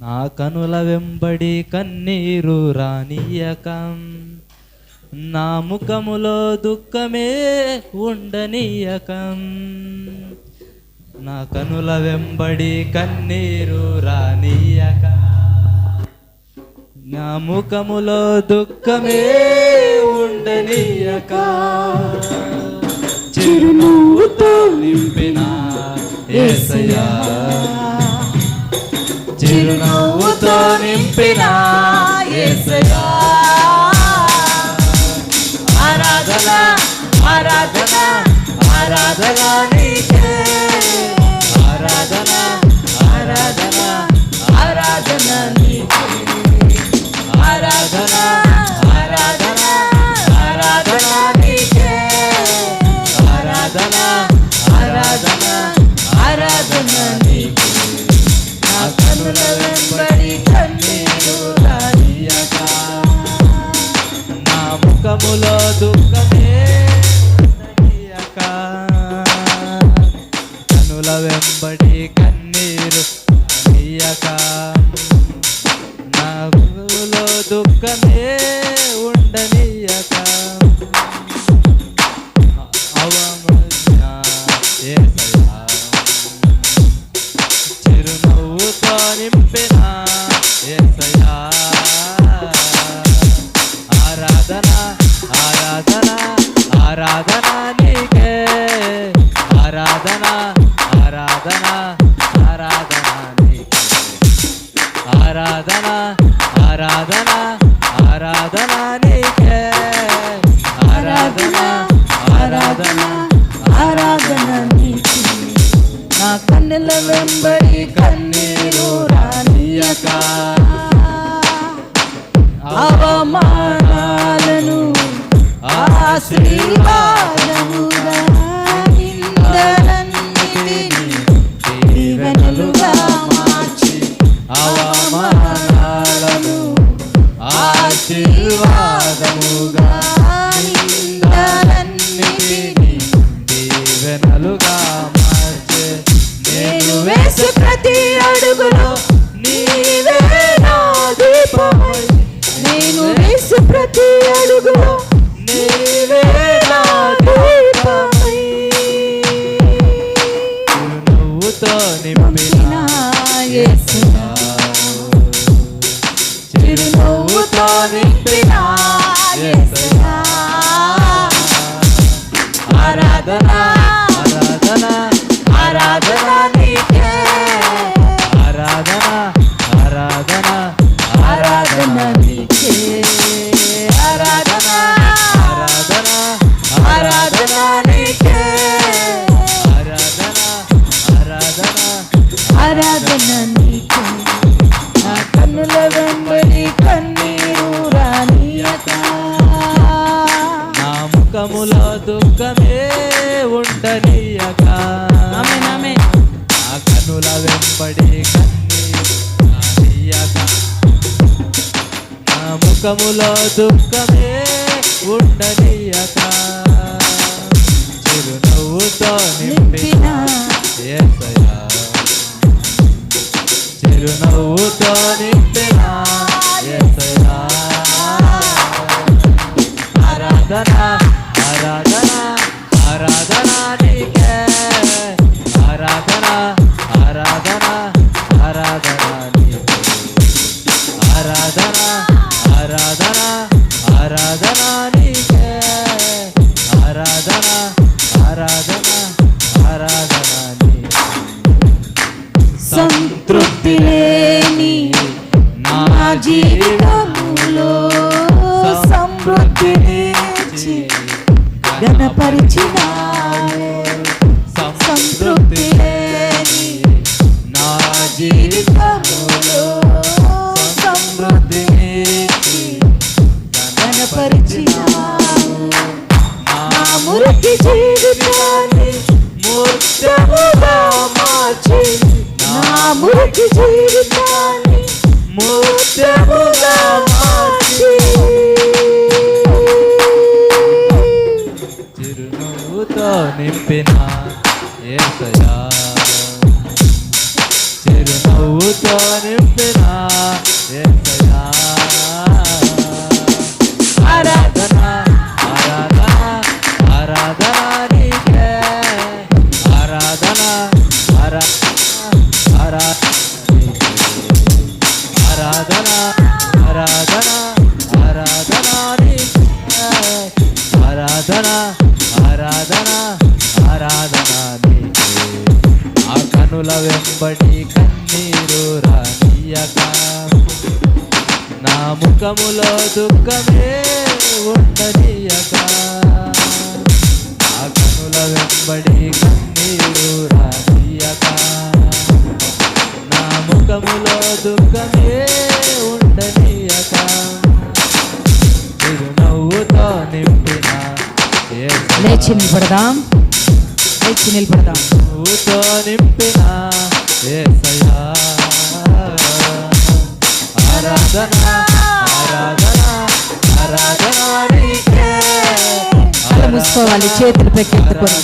నా కనుల వెంబడి కన్నీరు రానియక నా ముఖములో దుఃఖమే ఉండనీయకం. నా కనుల వెంబడి కన్నీరు రానియక నా ముఖములో దుఃఖమే ఉండనీయక. చిరునవ్వుతో నింపిన ఏసయా నింపిన యేసయ్యా ఆరాధన ఆరాధన ఆరాధన నీకే. నా దుఃఖమే కనుల వెంబడి కన్నీరు అయ్యక నా గురువులో దుఃఖమే ఉండనీయక. అవమయ్యా చిరునవ్వుతో నింపిన ఆరాధన ఆరాధన ఆరాధన ఆరాధన ఆరాధన ఆరాధన నీకే ఆరాధన ఆరాధన ఆరాధన నీకు నా కన్నెల వెంబడి కన్నీరు రానియక. అవమానాలను ఆశీర్వాదముగా నింపిన యేసునా, చిరునవ్వుతో నింపిన యేసయ్యా. ఆరాధన ముఖములో దుఃఖమే ఉండనీయక. నా కనుల వెంబడి కన్నీరు రానీయక నా ముఖములో దుఃఖమే ఉండనీయక చిరునవ్వుతో నింపిన యేసయ్యా చిరునవ్వుతో నింపిన ఆరాధన ఆరాధన గణపరిచినావే సంతృప్తి లేని నా జీవితములో. సమృద్ధినిచ్చి గణపరిచినావు నా నా మురికి జీవితాన్ని మూర్తముగా మార్చి. నా మురికి జీవితాన్ని మూర్తముగా ఆరాధన ఆరాధన ఆరాధన ఆరాధన ఆరాధన ఆరాధన నీకే. ఆ కనుల వెంబడి కన్నీరు రానియక నా ముఖములో దుఃఖమే ఉండనీయక. లేచి నిలబడదాం లేచి నిలబడదాం నింపిన యేసయ్యా. ఆరాధన ఆరాధన ఆరాధన నీకే. కళ్ళు మూసుకోవాలి చేతులు పెట్టుకొని